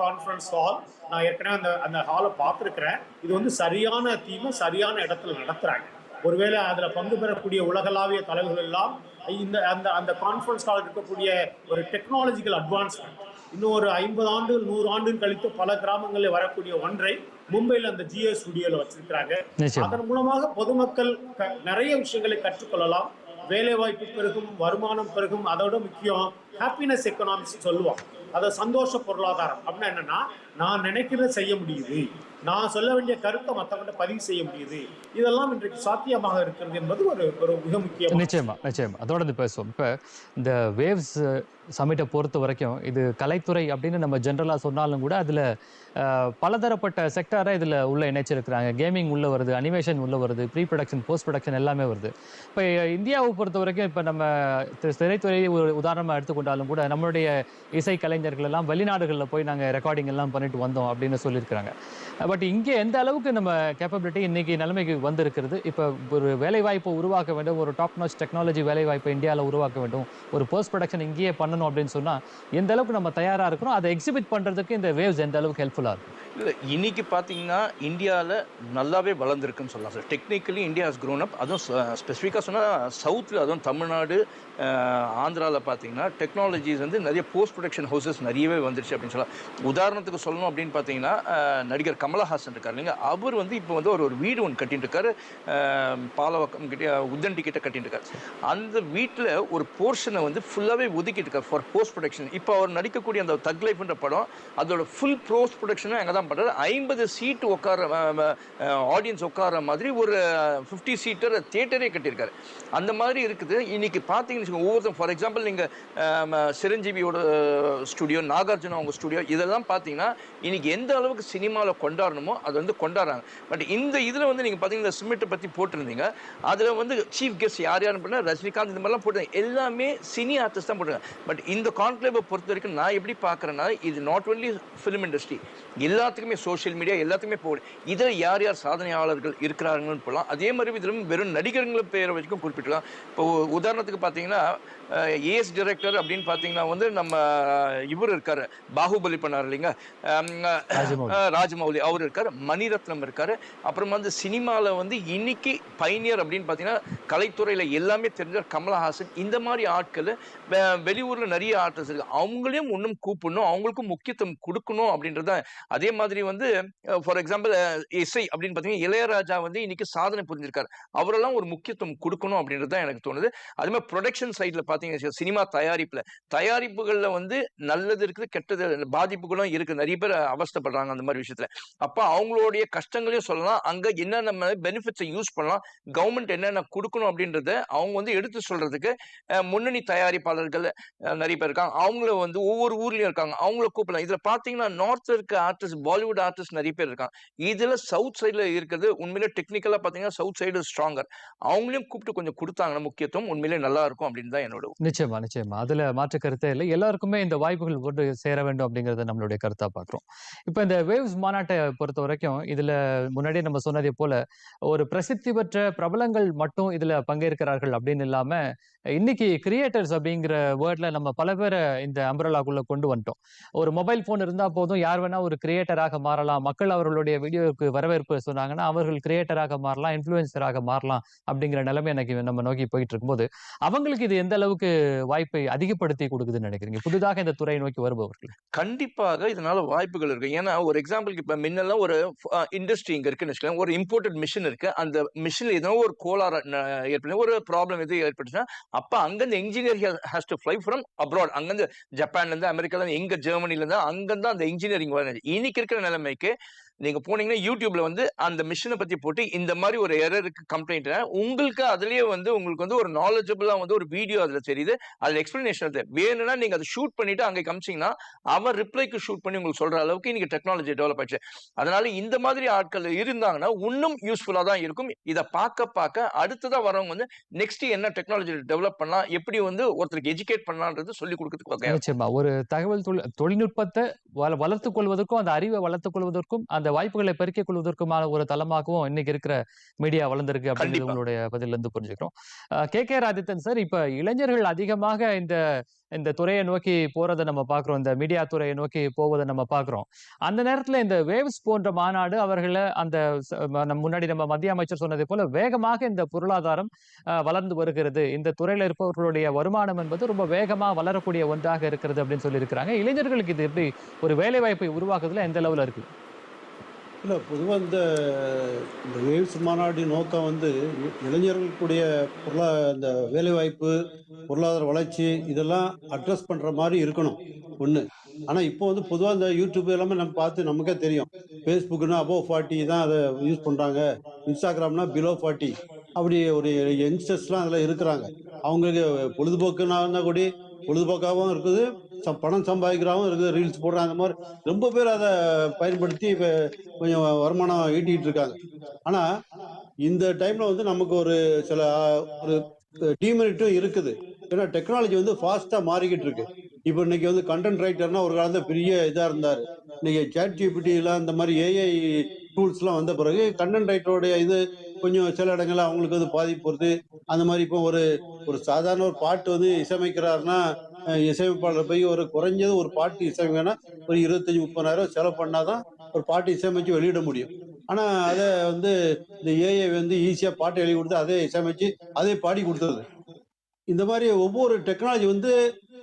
கான்ஃபரன்ஸ் ஹால் நான் ஏற்கனவே அந்த அந்த ஹாலை பார்த்துருக்குறேன். இது வந்து சரியான தீமை சரியான இடத்துல நடத்துகிறாங்க ஒருவேளை அதில் பங்கு பெறக்கூடிய உலகளாவிய தலைவர்கள் எல்லாம் இந்த அந்த அந்த கான்ஃபரன்ஸ் ஹால் இருக்கக்கூடிய ஒரு டெக்னாலஜிக்கல் அட்வான்ஸ்மெண்ட் இன்னும் ஒரு ஐம்பது ஆண்டு நூறு ஆண்டு கழித்து பல கிராமங்களில் வரக்கூடிய ஒன்றை மும்பையில் அந்த ஜிஎஸ் ஸ்டுடியோவில் வச்சிருக்கிறாங்க. அதன் மூலமாக பொதுமக்கள் நிறைய விஷயங்களை கற்றுக்கொள்ளலாம். வேலை வாய்ப்பு பெருகும் வருமானம் பெருகும் அதோட முக்கியம் ஹாப்பினஸ் எக்கனாமிக்ஸ் சொல்லுவோம் அதை சந்தோஷ பொருளாதாரம். அப்படின்னா என்னன்னா நான் நினைக்கிறத செய்ய முடியுது. நான் சொல்ல வேண்டிய கருத்தை மற்றவங்க பதிவு செய்ய முடியுது. இதெல்லாம் இன்றைக்கு சாத்தியமாக இருக்கிறது என்பது ஒரு ஒரு மிக முக்கியம் நிச்சயமா நிச்சயமா. அதோட பேசுவோம். இப்போ இந்த வேவ்ஸ் சமிட்டை பொறுத்த வரைக்கும் இது கலைத்துறை அப்படின்னு நம்ம ஜென்ரலாக சொன்னாலும் கூட அதில் பலதரப்பட்ட செக்டாரை இதில் உள்ள இணைச்சிருக்கிறாங்க. கேமிங் உள்ள வருது அனிமேஷன் உள்ள வருது ப்ரீ ப்ரொடக்ஷன் போஸ்ட் ப்ரொடக்ஷன் எல்லாமே வருது. இப்போ இந்தியாவை பொறுத்த வரைக்கும் இப்போ நம்ம தி- திரைத்துறையை ஒரு உதாரணமாக எடுத்துக்கொண்டாலும் கூட நம்மளுடைய இசை கலைஞர்கள் எல்லாம் வெளிநாடுகளில் போய் நாங்கள் ரெக்கார்டிங் எல்லாம் பண்ணிட்டு வந்தோம் அப்படின்னு சொல்லியிருக்கிறாங்க. பட் இங்கே எந்த அளவுக்கு நம்ம கேப்பபிலிட்டி இன்றைக்கி நிலைமைக்கு வந்திருக்கிறது? இப்போ ஒரு வேலைவாய்ப்பை உருவாக்க வேண்டும் ஒரு டாப் நாச் டெக்னாலஜி வேலைவாய்ப்பை இந்தியாவில் உருவாக்க வேண்டும் ஒரு போஸ்ட் ப்ரொடக்ஷன் இங்கேயே பண்ணணும் அப்படின்னு சொன்னால் எந்த அளவுக்கு நம்ம தயாராக இருக்கணும் அதை எக்ஸிபிட் பண்ணுறதுக்கு இந்த வேவ்ஸ் எந்த அளவுக்கு ஹெல்ப்ஃபுல்லாக இருக்கும் இல்லை இன்னைக்கு பார்த்தீங்கன்னா இந்தியாவில் நல்லாவே வளர்ந்துருக்குன்னு சொல்லலாம். Sir technically India has grown up அதுவும் ஸ்பெசிஃபிக்காக சொன்னால் சவுத்தில் அதுவும் தமிழ்நாடு ஆந்திராவில் பார்த்தீங்கன்னா டெக்னாலஜிஸ் வந்து நிறைய போஸ்ட் ப்ரொடக்ஷன் ஹவுசஸ் நிறையவே வந்துருச்சு அப்படின்னு சொல்லலாம். உதாரணத்துக்கு சொல்லணும் அப்படின்னு பார்த்தீங்கன்னா நடிகர் கமலஹாசன் இருக்கார் இல்லைங்க. அவர் வந்து இப்போ வந்து ஒரு ஒரு வீடு ஒன்று கட்டின்னு இருக்காரு பாலவக்கம் கிட்ட உத்தண்டி கிட்ட கட்டின்னு இருக்கார் அந்த வீட்டில் ஒரு போர்ஷனை வந்து ஃபுல்லாகவே ஒதுக்கிட்டு இருக்கார் ஃபார் போஸ்ட் ப்ரொடக்ஷன் இப்போ அவர் நடிக்கக்கூடிய அந்த தக் லைஃப்ன்ற படம் அதோட ஃபுல் போஸ்ட் ப்ரொடக்ஷனும் எங்கே தான் பண்ணுறாரு ஐம்பது சீட்டு உட்கார ஆடியன்ஸ் உட்கார மாதிரி ஒரு ஃபிஃப்டி சீட்டர் தியேட்டரே கட்டியிருக்காரு. அந்த மாதிரி இருக்குது. இன்னைக்கு பார்த்தீங்கன்னா வச்சுக்கோங்க ஒவ்வொருத்தரும் ஃபார் எக்ஸாம்பிள் நீங்கள் சிரஞ்சீவியோட ஸ்டுடியோ நாகார்ஜுனா அவங்க ஸ்டுடியோ இதெல்லாம் பார்த்தீங்கன்னா இன்னைக்கு எந்த அளவுக்கு சினிமாவில் கொண்டாடணுமோ அது வந்து கொண்டாடுறாங்க. பட் இந்த இதில் வந்து நீங்கள் பார்த்தீங்கன்னா சிமெண்ட்டை பற்றி போட்டிருந்தீங்க. அதில் வந்து சீஃப் கெஸ்ட் யார் யாருன்னு பண்ணால் ரஜினிகாந்த் இந்த மாதிரிலாம் போட்டாங்க எல்லாமே சினி ஆர்டிஸ்ட் தான் போட்டாங்க பட் இந்த கான்க்ளேவை பொறுத்த வரைக்கும் நான் எப்படி பார்க்குறேன்னா இது நாட் ஒன்லி ஃபிலிம் இண்டஸ்ட்ரி எல்லாத்துக்குமே சோஷியல் மீடியா எல்லாத்துக்குமே போகுது இதில் யார் யார் சாதனையாளர்கள் இருக்கிறாங்கன்னு போகலாம் அதே மாதிரி இதிலும் வெறும் நடிகர்களை பேரை வரைக்கும் குறிப்பிட்டுலாம். இப்போ உதாரணத்துக்கு பார்த்தீங்கன்னா up ஏஎஸ் டைரக்டர் அப்படின்னு பார்த்தீங்கன்னா வந்து நம்ம இவர் இருக்காரு. பாகுபலி பண்ணார் இல்லைங்க? ராஜமௌலி. அவர் இருக்காரு. மணிரத்னம் இருக்காரு. அப்புறம் வந்து சினிமாவில் வந்து இன்னைக்கு பைனியர் அப்படின்னு பார்த்தீங்கன்னா கலைத்துறையில் எல்லாமே தெரிஞ்ச கமலஹாசன். இந்த மாதிரி ஆட்கள் வெளியூர்ல நிறைய ஆர்டிஸ்ட் இருக்கு. அவங்களையும் இன்னும் கூப்பிடணும். அவங்களுக்கும் முக்கியத்துவம் கொடுக்கணும் அப்படின்றத அதே மாதிரி வந்து ஃபார் எக்ஸாம்பிள் இசை அப்படின்னு பார்த்தீங்கன்னா இளையராஜா வந்து இன்னைக்கு சாதனை புரிஞ்சிருக்காரு. அவரெல்லாம் ஒரு முக்கியத்துவம் கொடுக்கணும் அப்படின்றது தான் எனக்கு தோணுது. அது மாதிரி ப்ரொடக்ஷன் சைடில் பார்த்தீங்கன்னா சினிமா தயாரிப்பில். தயாரிப்புகளில் வந்து நல்லது இருக்குது கெட்டது பாதிப்புகளும் இருக்குது. நிறைய பேர் அவஸ்தைப்படுறாங்க அந்த மாதிரி விஷயத்தில். அப்போ அவங்களுடைய கஷ்டங்களையும் சொல்லலாம். அங்கே என்னென்ன பெனிஃபிட்ஸை யூஸ் பண்ணலாம். கவர்மெண்ட் என்னென்ன கொடுக்கணும் அப்படின்றத அவங்க வந்து எடுத்து சொல்கிறதுக்கு முன்னணி தயாரிப்பாளர்கள் நிறைய பேர் இருக்காங்க. அவங்கள வந்து ஒவ்வொரு ஊர்லேயும் இருக்காங்க. அவங்கள கூப்பிடலாம். இதில் பார்த்தீங்கன்னா நார்த் இருக்க ஆர்டிஸ்ட் பாலிவுட் ஆர்டிஸ்ட் நிறைய பேர் இருக்காங்க. இதில் சவுத் சைடில் இருக்கிறது உண்மையிலே டெக்னிக்கலாக பார்த்தீங்கன்னா சவுத் சைடு ஸ்ட்ராங்கர் அவங்களையும் கூப்பிட்டு கொஞ்சம் கொடுத்தாங்கன்னா முக்கியத்துவம் உண்மையிலே நல்லா இருக்கும் அப்படின்னு தான் என்னோட நிச்சயமா நிச்சயமா. அதுல மாற்று கருத்தே இல்லை. எல்லாருக்குமே இந்த வாய்ப்புகள் கொண்டு சேர வேண்டும் அப்படிங்கறத நம்மளுடைய கருத்தா பாக்குறோம் இப்போ இந்த வேவ்ஸ் மாநாட்டை பொறுத்த வரைக்கும் இதுல முன்னாடியே நம்ம சொன்னதை போல ஒரு பிரசித்தி பெற்ற பிரபலங்கள் மட்டும் இதுல பங்கேற்கிறார்கள் அப்படின்னு இல்லாம இன்னைக்கு கிரியேட்டர்ஸ் அப்படிங்கிற வேர்ட்ல நம்ம பல பேரை இந்த அம்பரலாக்குள்ள கொண்டு வந்துட்டோம். ஒரு மொபைல் ஃபோன் இருந்தால் போதும் யார் வேணா ஒரு கிரியேட்டராக மாறலாம். மக்கள் அவர்களுடைய வீடியோவுக்கு வரவேற்பு சொன்னாங்கன்னா அவர்கள் கிரியேட்டராக மாறலாம் இன்ஃப்ளூயன்சராக மாறலாம் அப்படிங்கிற நிலைமை எனக்கு நம்ம நோக்கி போயிட்டு இருக்கும்போது அவங்களுக்கு இது எந்த அளவுக்கு வாய்ப்பை அதிகப்படுத்தி கொடுக்குதுன்னு நினைக்கிறீங்க? புதிதாக இந்த துறையை நோக்கி வருபவர்கள். கண்டிப்பாக இதனால வாய்ப்புகள் இருக்கு. ஏன்னா ஒரு எக்ஸாம்பிளுக்கு இப்போ முன்னெல்லாம் ஒரு இண்டஸ்ட்ரி இங்கே இருக்குன்னு வச்சுக்கலாம் ஒரு இம்போர்ட்டட் மிஷின் இருக்கு. அந்த மிஷின் ஏதோ ஒரு கோளாறு ந- ஏற்படுது. ஒரு ப்ராப்ளம் எது ஏற்பட்டுச்சுன்னா அப்ப அங்கிருந்து engineer has to fly from abroad அங்கிருந்து ஜப்பான்ல இருந்து அமெரிக்கால இருந்து எங்க ஜெர்மனில இருந்து அங்கிருந்து அந்த இன்ஜினியரிங் வருது இன்னைக்கு இருக்கிற நிலைமைக்கு நீங்க போனீங்கன்னா யூடியூப்ல வந்து அந்த மிஷினை பத்தி போட்டு இந்த மாதிரி ஒரு எரருக்கு கம்ப்ளைண்ட் உங்களுக்கு அதுலயே வந்து உங்களுக்கு வந்து ஒரு நாலேஜபிளா வந்து ஒரு வீடியோ அதுல தெரியுது அதுல எக்ஸ்பிளனேஷன் அது வேணும்னா நீங்க அதை ஷூட் பண்ணிட்டு அங்கே காமிச்சிங்கன்னா அவன் ரிப்ளைக்கு ஷூட் பண்ணி உங்களுக்கு சொல்ற அளவுக்கு இன்னைக்கு டெக்னாலஜி டெவலப் ஆயிடுச்சு. அதனால இந்த மாதிரி ஆட்கள் இருந்தாங்கன்னா இன்னும் யூஸ்ஃபுல்லா தான் இருக்கும். இதை பார்க்க பார்க்க அடுத்ததா வரவங்க வந்து நெக்ஸ்ட் என்ன டெக்னாலஜி டெவலப் பண்ணலாம் எப்படி வந்து ஒருத்தருக்கு எஜுகேட் பண்ணலான்றது சொல்லி கொடுக்கறதுக்கு நிச்சயமா. ஒரு தகவல் தொழில் தொழில்நுட்பத்தை வள வளர்த்துக் கொள்வதற்கும் அந்த அறிவை வளர்த்துக் கொள்வதற்கும் அந்த வாய்ப்புகளை பெருக்கிக் கொள்வதற்குமான ஒரு தளமாகவும் இன்னைக்கு இருக்கிற மீடியா வளர்ந்திருக்கு அப்படிங்கிறது. உங்களுடைய பதில இருந்து புரிஞ்சுக்கிறோம். கே. கே. ஆதித்தன் சார் இப்ப இளைஞர்கள் அதிகமாக இந்த இந்த துறையை நோக்கி போறதை நம்ம பார்க்கிறோம். இந்த மீடியா துறையை நோக்கி போவதை நம்ம பார்க்கிறோம். அந்த நேரத்துல இந்த வேவ்ஸ் போன்ற மாநாடு அவர்களை அந்த முன்னாடி நம்ம மத்திய அமைச்சர் சொன்னதை போல வேகமாக இந்த பொருளாதாரம் வளர்ந்து வருகிறது. இந்த துறையில இருப்பவர்களுடைய வருமானம் என்பது ரொம்ப வேகமா வளரக்கூடிய ஒன்றாக இருக்கிறது அப்படின்னு சொல்லி இருக்கிறாங்க இளைஞர்களுக்கு இது எப்படி ஒரு வேலை வாய்ப்பை உருவாக்குறதுல எந்த லெவல்ல இருக்கு? இல்லை பொதுவாக இந்த இந்த வேவ்ஸ் மாநாட்டின் நோக்கம் வந்து இளைஞர்களுக்குடைய பொருளா இந்த வேலைவாய்ப்பு பொருளாதார வளர்ச்சி இதெல்லாம் அட்ரஸ் பண்ணுற மாதிரி இருக்கணும் ஒன்று ஆனால் இப்போ வந்து பொதுவாக இந்த யூடியூப் எல்லாமே நம்ம பார்த்து நமக்கே தெரியும். ஃபேஸ்புக்குன்னா அபோவ் ஃபார்ட்டி தான் அதை யூஸ் பண்ணுறாங்க இன்ஸ்டாகிராம்னா பிலோ ஃபார்ட்டி அப்படி ஒரு யங்ஸ்டர்ஸ்லாம் அதில் இருக்கிறாங்க. அவங்களுக்கு பொழுதுபோக்குன்னா கூட பொழுதுபோக்காகவும் இருக்குது பணம் சம்பாதிக்கிறாவும் இருக்குது ரீல்ஸ் போடுறாங்க அந்த மாதிரி ரொம்ப பேர் அதை பயன்படுத்தி இப்போ கொஞ்சம் வருமானம் ஈட்டிகிட்டு இருக்காங்க. ஆனால் இந்த டைமில் வந்து நமக்கு ஒரு சில ஒரு டீமெரிட்டும் இருக்குது. ஏன்னா டெக்னாலஜி வந்து ஃபாஸ்ட்டாக மாறிக்கிட்டு இருக்கு. இப்போ இன்னைக்கு வந்து கண்டென்ட் ரைட்டர்னா ஒரு காலத்தில் பெரிய இதாக இருந்தார். இன்னைக்கு சேட் ஜிபிடிலாம் இந்த மாதிரி ஏஐ டூல்ஸ்லாம் வந்த பிறகு கண்டென்ட் ரைட்டருடைய இது கொஞ்சம் சில இடங்கள்ல அவங்களுக்கு வந்து பாதிப்பு வருது. அந்த மாதிரி இப்போ ஒரு ஒரு சாதாரண ஒரு பாட்டு வந்து இசையமைக்கிறாருன்னா இசையமைப்பாளர் போய் ஒரு குறைஞ்சது ஒரு பாட்டு இசைமைனா ஒரு இருபத்தஞ்சி முப்பதாயிரம் செலவு பண்ணாதான் ஒரு பாட்டு இசையமைச்சு வெளியிட முடியும். ஆனா அதை வந்து இந்த ஏஐ வந்து ஈஸியா பாட்டு எழுதி கொடுத்து அதே இசையமைச்சு அதே பாடி கொடுத்துருது இந்த மாதிரி ஒவ்வொரு டெக்னாலஜி வந்து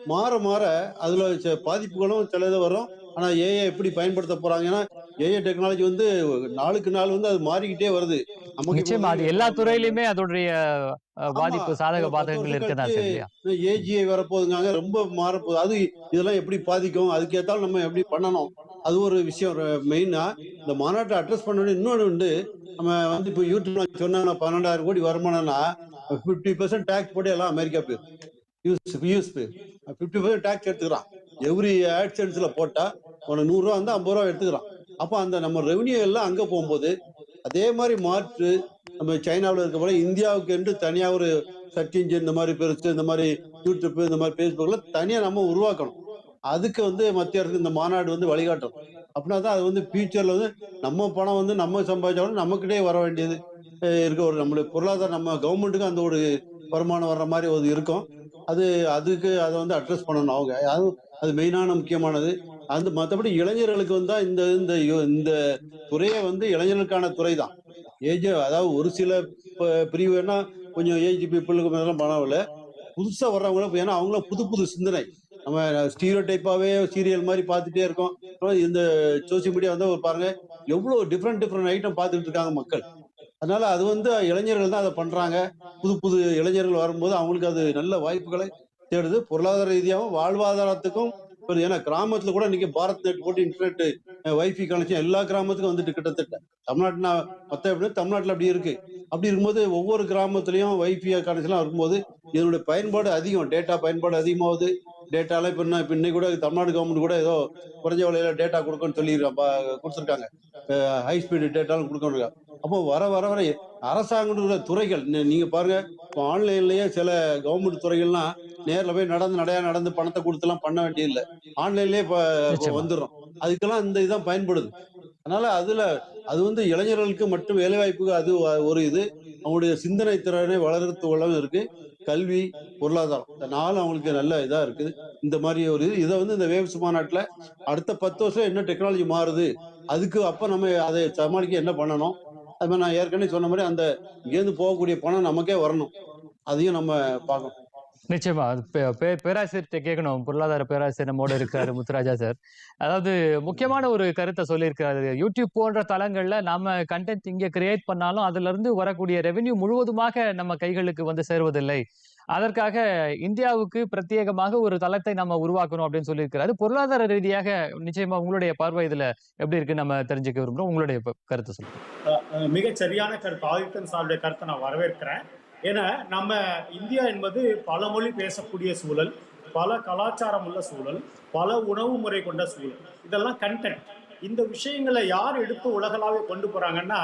மாற மாற அதுல ச- பாதிப்புகளும் சில இது வரும். ஆனா ஏஐ எப்படி பயன்படுத்த போறாங்கன்னா ஏஐ டெக்னாலஜி வந்து நாளுக்கு நாள் வந்து அது மாறிக்கிட்டே வருது. நிச்சயமா அது எல்லா துறையிலுமே அதோடைய பாதிப்பு. சாதக பாதகங்கள் இருக்கதான் ஏஜிஐ வரப்போகுதுங்க ரொம்ப மாறப்போகுது. அது இதெல்லாம் எப்படி பாதிக்கும்? அதுக்கேத்தாலும் நம்ம எப்படி பண்ணணும்? அது ஒரு விஷயம். மெயினா இந்த மாநாட்டை அட்ரஸ் பண்ணணும் இன்னொன்று உண்டு. நம்ம வந்து இப்போ யூடியூப்ல சொன்னா பன்னெண்டாயிரம் கோடி வருமானம்னா ஃபிஃப்டி பர்சன்ட் டேக்ஸ் போட்டு எல்லாம் அமெரிக்கா போயிரு. Use use fifty percent tax எடுத்துக்கிறான். Every ஆட்சன்ஸ்ல போட்டா உனக்கு நூறுரூவா வந்து ஐம்பது ரூபா எடுத்துக்கிறான். அப்போ அந்த நம்ம ரெவன்யூ எல்லாம் அங்கே போகும்போது அதே மாதிரி மாற்று நம்ம சைனாவில் இருக்க போல இந்தியாவுக்கு என்று தனியாக ஒரு சர்ச் இன்ஜின் இந்த மாதிரி பெருசு இந்த மாதிரி யூடியூப் இந்த மாதிரி ஃபேஸ்புக்கில் தனியாக நம்ம உருவாக்கணும். அதுக்கு வந்து மத்திய அரசு இந்த மாநாடு வந்து வழிகாட்டும். அப்படின்னா தான் அது வந்து ஃபியூச்சரில் வந்து நம்ம பணம் வந்து நம்ம சம்பாதிச்சாலும் நமக்கிட்டே வர வேண்டியது இருக்க ஒரு நம்மளுடைய பொருளாதாரம் நம்ம கவர்மெண்ட்டுக்கு அந்த ஒரு வருமானம் வர்ற மாதிரி ஒரு இருக்கும். அது அதுக்கு அதை வந்து அட்ரஸ் பண்ணணும் அவங்க. அது அது மெயினான முக்கியமானது. அந்த மற்றபடி இளைஞர்களுக்கு வந்தா இந்த இந்த இந்த துறையே வந்து இளைஞர்களுக்கான துறை தான் ஏஜ் அதாவது ஒரு சில ப- பிரிவு வேணா கொஞ்சம் ஏஜ் பீப்புளுக்கு மேலாம் பணம் புதுசா வர்றவங்களும் ஏன்னா அவங்களும் புது புது சிந்தனை. நம்ம ஸ்டீரியோ டைப்பாவே சீரியல் மாதிரி பார்த்துட்டே இருக்கோம். இந்த சோசியல் மீடியா வந்து ஒரு பாருங்க எவ்வளோ டிஃப்ரெண்ட் டிஃப்ரெண்ட் ஐட்டம் பார்த்துட்டு இருக்காங்க மக்கள். அதனால அது வந்து இளைஞர்கள் தான் அதை பண்றாங்க. புது புது இளைஞர்கள் வரும்போது அவங்களுக்கு அது நல்ல வாய்ப்புகளை தேடுது. பொருளாதார ரீதியாகவும் வாழ்வாதாரத்துக்கும் ஏன்னா கிராமத்துல கூட இன்னைக்கு பாரத் நெட் போட்டு இன்டர்நெட் வைஃபை கனெக்ஷன் எல்லா கிராமத்துக்கும் வந்துட்டு கிட்டத்தட்ட. தமிழ்நாட்டுனா மொத்த எப்படி தமிழ்நாட்டுல அப்படி இருக்கு. அப்படி இருக்கும்போது ஒவ்வொரு கிராமத்துலயும் வைஃபை கனெக்ஷன்லாம் இருக்கும்போது இதனுடைய பயன்பாடு அதிகம். டேட்டா பயன்பாடு அதிகமாகுது. டேட்டாலாம் இப்போ இப்போ இன்னைக்கு கூட தமிழ்நாடு கவர்மெண்ட் கூட ஏதோ குறைஞ்ச விலையில டேட்டா கொடுக்கணும்னு சொல்லியிருக்காங்க கொடுத்துருக்காங்க. ஹை ஸ்பீடு டேட்டாலும் கொடுக்கணும் அப்போ வர வர வர அரசாங்கத்தோட துறைகள் நீங்க பாருங்க இப்போ ஆன்லைன்லயே சில கவர்மெண்ட் துறைகள்லாம் நேர்ல போய் நடந்து நடையா நடந்து பணத்தை கொடுத்துலாம் பண்ண வேண்டியதில்லை. ஆன்லைன்லயே. வந்துடும் அதுக்கெல்லாம் இந்த இதான் பயன்படுது. அதனால அதுல அது வந்து இளைஞர்களுக்கு மட்டும் வேலை வாய்ப்புக்கு அது ஒரு இது. அவங்களுடைய சிந்தனை திறனை வளர்த்து வளம் இருக்கு. கல்வி பொருளாதாரம். இந்த நாலு அவங்களுக்கு நல்ல இதா இருக்குது. இந்த மாதிரி ஒரு இது. இதை வந்து இந்த வேவ்ஸ் மாநாட்டுல அடுத்த பத்து வருஷம் என்ன டெக்னாலஜி மாறுது அதுக்கு அப்ப நம்ம அதை சமாளிக்க என்ன பண்ணணும்? அது மாதிரி நான் ஏற்கனவே சொன்ன மாதிரி அந்த இங்கேருந்து போகக்கூடிய பணம் நமக்கே வரணும். அதையும் நம்ம பார்க்கணும். நிச்சயமா. பே- பேராசிரியர்கிட்ட கேட்கணும். பொருளாதார பேராசிரியர் நம்மோட இருக்காரு முத்துராஜா சார். அதாவது முக்கியமான ஒரு கருத்தை சொல்லியிருக்காரு. யூடியூப் போன்ற தளங்கள்ல நாம கண்டென்ட் இங்க கிரியேட் பண்ணாலும் அதுல இருந்து வரக்கூடிய ரெவென்யூ முழுவதுமாக நம்ம கைகளுக்கு வந்து சேருவதில்லை. அதற்காக இந்தியாவுக்கு பிரத்யேகமாக ஒரு தளத்தை நம்ம உருவாக்கணும் அப்படின்னு சொல்லியிருக்கிறாரு. பொருளாதார ரீதியாக நிச்சயமா உங்களுடைய பார்வை இதுல எப்படி இருக்கு நம்ம தெரிஞ்சுக்க விரும்புறோம். உங்களுடைய கருத்தை சொல்லுங்க. மிக சரியான கருத்து ஆதித்தன் சாருடைய கருத்தை நான் வரவேற்கிறேன். ஏன்னா நம்ம இந்தியா என்பது பல மொழி பேசக்கூடிய சூழல் பல கலாச்சாரம் உள்ள சூழல் பல உணவு முறை கொண்ட சூழல். இதெல்லாம் கண்டென்ட் இந்த விஷயங்களை யார் எடுத்து உலகளாவே கொண்டு போகிறாங்கன்னா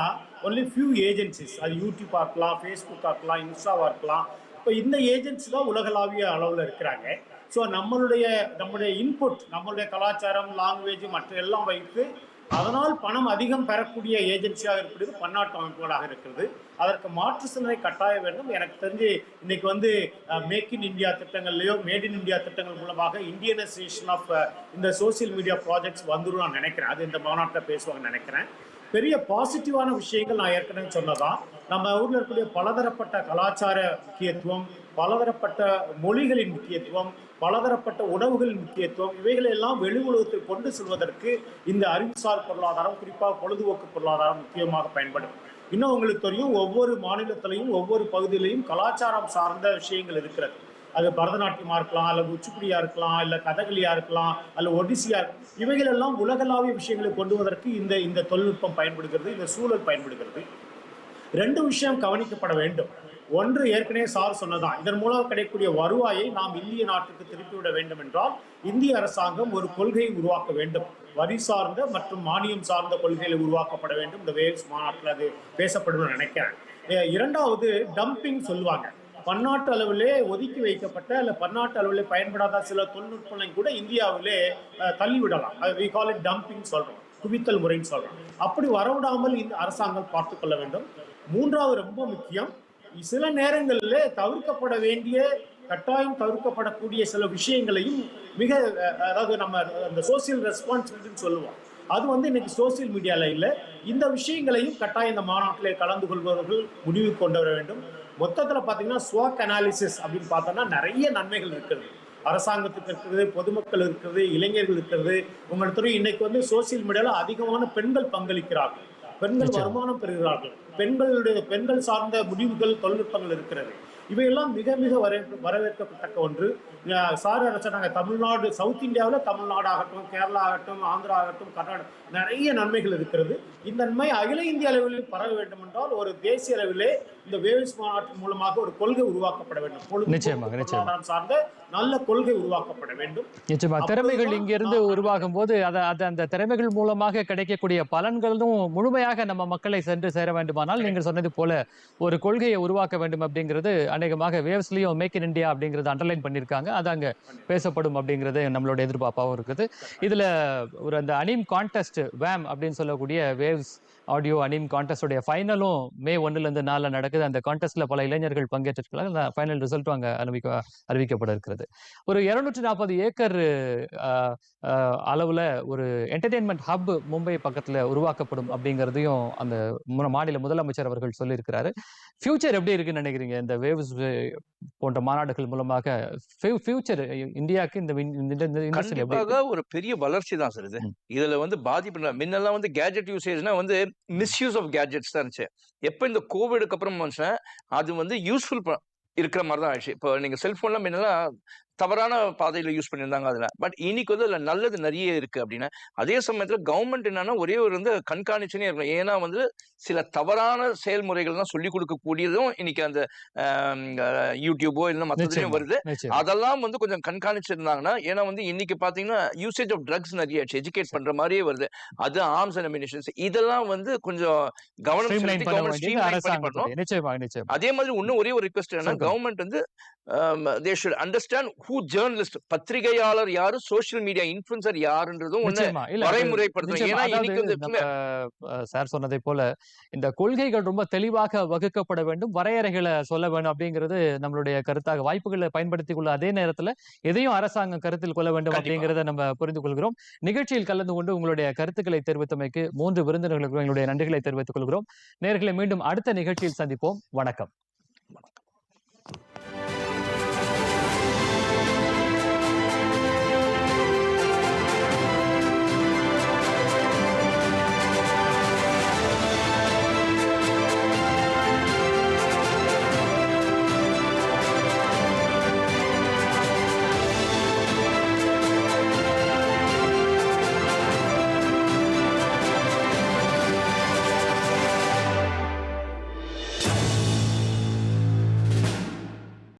ஒன்லி ஃபியூ ஏஜென்சிஸ் அது யூடியூப் இருக்கலாம் ஃபேஸ்புக் இருக்கலாம் இன்ஸ்டாவாக இருக்கலாம் இப்போ இந்த ஏஜென்சி தான் உலகளாவிய அளவில் இருக்கிறாங்க. ஸோ நம்மளுடைய நம்முடைய இன்புட் நம்மளுடைய கலாச்சாரம் லாங்குவேஜ் மற்ற எல்லாம் வைத்து அதனால் பணம் அதிகம் பெறக்கூடிய ஏஜென்சியாக இருக்கிறது பன்னாட்டு அமைப்புகளாக இருக்கிறது. அதற்கு மாற்று சிந்தனை கட்டாய வேண்டும். எனக்கு தெரிஞ்சு இன்னைக்கு வந்து மேக் இன் இந்தியா திட்டங்கள்லையோ மேட் இன் இந்தியா திட்டங்கள் மூலமாக இந்தியனைசேஷன் ஆஃப் இந்த சோசியல் மீடியா ப்ராஜெக்ட்ஸ் வந்துடும் நான் நினைக்கிறேன். அது இந்த மாநாட்டில் பேசுவாங்கன்னு நினைக்கிறேன். பெரிய பாசிட்டிவான விஷயங்கள் நான் ஏற்கனவே சொன்னதான் நம்ம ஊரில் இருக்கக்கூடிய பலதரப்பட்ட கலாச்சார முக்கியத்துவம் பலதரப்பட்ட மொழிகளின் முக்கியத்துவம் பலதரப்பட்ட உணவுகளின் முக்கியத்துவம் இவைகளை எல்லாம் வெளி உலகத்தில் கொண்டு செல்வதற்கு இந்த அறிவுசார் பொருளாதாரம் குறிப்பாக பொழுதுபோக்கு பொருளாதாரம் முக்கியமாக பயன்படும். இன்னும் உங்களுக்கு தெரியும் ஒவ்வொரு மாநிலத்திலையும் ஒவ்வொரு பகுதியிலையும் கலாச்சாரம் சார்ந்த விஷயங்கள் இருக்கிறது. அது பரதநாட்டியமாக இருக்கலாம் அல்லது குச்சிப்புடியா இருக்கலாம் இல்லை கதகளியா இருக்கலாம் அல்ல ஒடிசியா இவைகள் எல்லாம் உலகளாவிய விஷயங்களை கொண்டு வருவதற்கு இந்த இந்த தொழில்நுட்பம் பயன்படுகிறது இந்த சூழல் பயன்படுகிறது. ரெண்டு விஷயம் கவனிக்கப்பட வேண்டும். ஒன்று ஏற்கனவே சார் சொன்னதான். இதன் மூலம் கிடைக்கக்கூடிய வருவாயை நாம் இந்திய நாட்டுக்கு திருப்பிவிட வேண்டும் என்றால் இந்திய அரசாங்கம் ஒரு கொள்கையை உருவாக்க வேண்டும். வரி சார்ந்த மற்றும் மானியம் சார்ந்த கொள்கைகளை உருவாக்கப்பட வேண்டும். இந்த வேல்ஸ் மாநாட்டில் அது பேசப்படும் நினைக்கிறேன். இரண்டாவது டம்பிங் சொல்லுவாங்க. பன்னாட்டு அளவிலே ஒதுக்கி வைக்கப்பட்ட அல்ல பன்னாட்டு அளவிலே பயன்படாத சில தொழில்நுட்பங்களையும் கூட இந்தியாவிலே தள்ளிவிடலாம். வி கால் இட் டம்பிங் சொல்கிறோம் குவித்தல் முறைன்னு சொல்கிறோம் அப்படி வரவிடாமல் இந்த அரசாங்கம் பார்த்துக்கொள்ள வேண்டும். மூன்றாவது ரொம்ப முக்கியம். சில நேரங்களில் தவிர்க்கப்பட வேண்டிய கட்டாயம் தவிர்க்கப்படக்கூடிய சில விஷயங்களையும் மிக அதாவது நம்ம அந்த சோசியல் ரெஸ்பான்சிபிலிட்டின்னு சொல்லுவோம். அது வந்து இன்னைக்கு சோசியல் மீடியால இல்லை. இந்த விஷயங்களையும் கட்டாயம் இந்த மாநாட்டில் கலந்து கொள்பவர்கள் முடிவு கொண்டு வர வேண்டும். மொத்தத்தில் பார்த்தீங்கன்னா ஸ்வாக் அனாலிசிஸ் அப்படின்னு பார்த்தோம்னா நிறைய நன்மைகள் இருக்குது. அரசாங்கத்துக்கு இருக்கிறது பொதுமக்கள் இருக்கிறது இளைஞர்கள் இருக்கிறது உங்களுக்கு தெரியும் இன்னைக்கு வந்து சோசியல் மீடியாவில் அதிகமான பெண்கள் பங்களிக்கிறார்கள். பெண்கள். வருமானம் பெறுகிறார்கள். பெண்களுடைய பெண்கள் சார்ந்த முடிவுகள் தொழில்நுட்பங்கள் இருக்கிறது. இவையெல்லாம் மிக மிக வரவேற்க வரவேற்கத்தக்க ஒன்று. சார் என்ன சொன்னாங்க தமிழ்நாடு சவுத் இந்தியாவில் தமிழ்நாடு ஆகட்டும் கேரளா ஆகட்டும் ஆந்திரா ஆகட்டும் கர்நாடகா நிறைய நன்மைகள் இருக்கிறது. இந்த நன்மை அகில இந்திய அளவில் பரவ வேண்டும் என்றால் ஒரு தேசிய அளவிலே இந்த வேவ்ஸ் மாநாட்டின் மூலமாக ஒரு கொள்கை உருவாக்கப்பட வேண்டும். சார்ந்த நல்ல கொள்கை உருவாக்கப்பட வேண்டும். நிச்சயமா. திறமைகள் இங்கிருந்து உருவாகும் போது அதை அது அந்த திறமைகள் மூலமாக கிடைக்கக்கூடிய பலன்களும் முழுமையாக நம்ம மக்களை சென்று சேர வேண்டுமானால் நீங்கள் சொன்னது போல ஒரு கொள்கையை உருவாக்க வேண்டும் அப்படிங்கிறது அநேகமாக வேவ்ஸ்லயும் மேக் இன் இந்தியா அப்படிங்கறத அண்டர்லைன் பண்ணியிருக்காங்க. அது அங்க பேசப்படும் அப்படிங்கிறது நம்மளோட எதிர்பார்ப்பாகவும் இருக்குது. இதுல ஒரு அந்த அனிம் கான்டெஸ்ட் வேம் அப்படின்னு சொல்லக்கூடிய வேவ்ஸ் ஆடியோ அனிம் கான்டெஸ்டோடைய ஃபைனலும் மே ஒன்னுல இருந்து நாலில் நடக்குது. அந்த கான்டெஸ்ட்ல பல இளைஞர்கள் பங்கேற்றிருக்கிறாங்க அந்த ஃபைனல் ரிசல்ட்டும் அங்க அறிவிக்க அறிவிக்கப்பட இருக்கிறது ஒரு இருநூற்றி நாற்பது ஏக்கர் அளவுல ஒரு என்டர்டெயின்மெண்ட் ஹப் மும்பை பக்கத்துல உருவாக்கப்படும் அப்படிங்கிறதையும் அந்த மாநில முதலமைச்சர் அவர்கள் சொல்லியிருக்கிறாரு. ஃபியூச்சர் எப்படி இருக்குன்னு நினைக்கிறீங்க? இந்த வேவ்ஸ் போன்ற மாநாடுகள் மூலமாக ஃபியூச்சர் இந்தியாவுக்கு இந்த ஒரு பெரிய வளர்ச்சி தான் சார் இது. இதுல வந்து பாதிப்பு. முன்னெல்லாம் வந்து கேஜெட் யூசேஜ்னா வந்து மிஸ்யூஸ் ஆஃப் கேட்ஜெட்ஸ் தான் இருந்துச்சு. எப்போ இந்த கோவிடுக்கு அப்புறம் மனுஷன் அது வந்து யூஸ்ஃபுல் இருக்கிற மாதிரி தான் ஆயிடுச்சு. இப்போ நீங்கள் செல்ஃபோன்லாம் முன்னெல்லாம் தவறான பாதையில யூஸ் பண்ணியிருந்தாங்க அதுல. பட் இன்னைக்கு வந்து அதுல நல்லது நிறைய இருக்கு அப்படின்னா அதே சமயத்துல கவர்மெண்ட் என்னன்னா ஒரே ஒரு வந்து கண்காணிச்சுனே இருக்கணும். ஏன்னா வந்து சில தவறான செயல்முறைகள் தான் சொல்லி கொடுக்கக்கூடியதும் இன்னைக்கு அந்த யூடியூபோ இல்லை மற்றதுலையும். வருது. அதெல்லாம் வந்து கொஞ்சம் கண்காணிச்சிருந்தாங்கன்னா ஏன்னா வந்து இன்னைக்கு பாத்தீங்கன்னா யூசேஜ் ஆஃப் ட்ரக்ஸ் நிறைய எஜுகேட் பண்ற மாதிரியே வருது. அது ஆர்ம்ஸ் அண்ட் அமினிஷன்ஸ் இதெல்லாம் வந்து கொஞ்சம் கவனம் அதே மாதிரி இன்னும் ஒரே ஒரு ரிக்வெஸ்ட் என்னன்னா. கவர்மெண்ட் வந்து they should understand who journalist பத்திரிகையாளர் யாரு சோஷியல் மீடியா இன்ஃபுளுசர் யாருன்றதும் சார் சொன்னதை போல இந்த கொள்கைகள் ரொம்ப தெளிவாக வகுக்கப்பட வேண்டும் வரையறைகளை சொல்ல வேண்டும் அப்படிங்கிறது நம்மளுடைய கருத்தாக வாய்ப்புகளை பயன்படுத்திக் கொள்ள அதே நேரத்துல எதையும் அரசாங்கம் கருத்தில் கொள்ள வேண்டும். அப்படிங்கிறத நம்ம புரிந்து கொள்கிறோம். நிகழ்ச்சியில் கலந்து கொண்டு உங்களுடைய கருத்துக்களை தெரிவித்தமைக்கு மூன்று விருந்தினர்களுக்கும் எங்களுடைய நன்றிகளை தெரிவித்துக் கொள்கிறோம். நேர்களை மீண்டும் அடுத்த நிகழ்ச்சியில் சந்திப்போம். வணக்கம்.